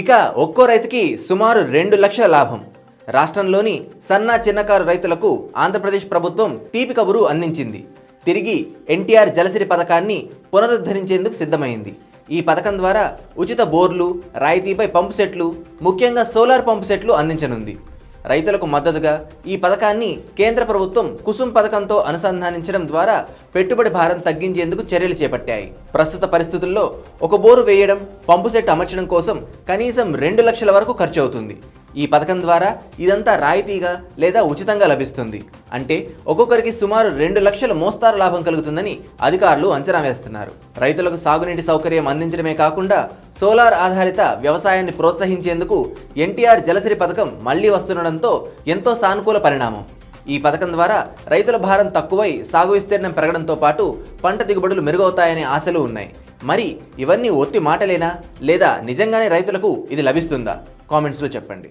ఇక ఒక్కో రైతుకి సుమారు రెండు లక్షల లాభం. రాష్ట్రంలోని సన్న చిన్నకారు రైతులకు ఆంధ్రప్రదేశ్ ప్రభుత్వం తీపి కబురు అందించింది. తిరిగి ఎన్టీఆర్ జలసిరి పథకాన్ని పునరుద్ధరించేందుకు సిద్ధమైంది. ఈ పథకం ద్వారా ఉచిత బోర్లు రాయితీపై పంపు సెట్లు ముఖ్యంగా సోలార్ పంపు సెట్లు అందించనుంది. రైతులకు మద్దతుగా ఈ పథకాన్ని కేంద్ర ప్రభుత్వం కుసుమ్ పథకంతో అనుసంధానించడం ద్వారా పెట్టుబడి భారం తగ్గించేందుకు చర్యలు చేపట్టాయి. ప్రస్తుత పరిస్థితుల్లో ఒక బోరు వేయడం పంపు సెట్ అమర్చడం కోసం కనీసం రెండు లక్షల వరకు ఖర్చు అవుతుంది ఈ పథకం ద్వారా ఇదంతా రాయితీగా లేదా ఉచితంగా లభిస్తుంది. అంటే ఒక్కొక్కరికి సుమారు రెండు లక్షల మోస్తారు లాభం కలుగుతుందని అధికారులు అంచనా వేస్తున్నారు. రైతులకు సాగునీటి సౌకర్యం అందించడమే కాకుండా సోలార్ ఆధారిత వ్యవసాయాన్ని ప్రోత్సహించేందుకు ఎన్టీఆర్ జలసిరి పథకం మళ్ళీ వస్తుండడంతో ఎంతో సానుకూల పరిణామం. ఈ పథకం ద్వారా రైతుల భారం తక్కువై సాగు విస్తీర్ణం పెరగడంతో పాటు పంట దిగుబడులు మెరుగవుతాయనే ఆశలు ఉన్నాయి. మరి ఇవన్నీ ఒత్తి మాటలేనా? లేదా నిజంగానే రైతులకు ఇది లభిస్తుందా? కామెంట్స్లో చెప్పండి.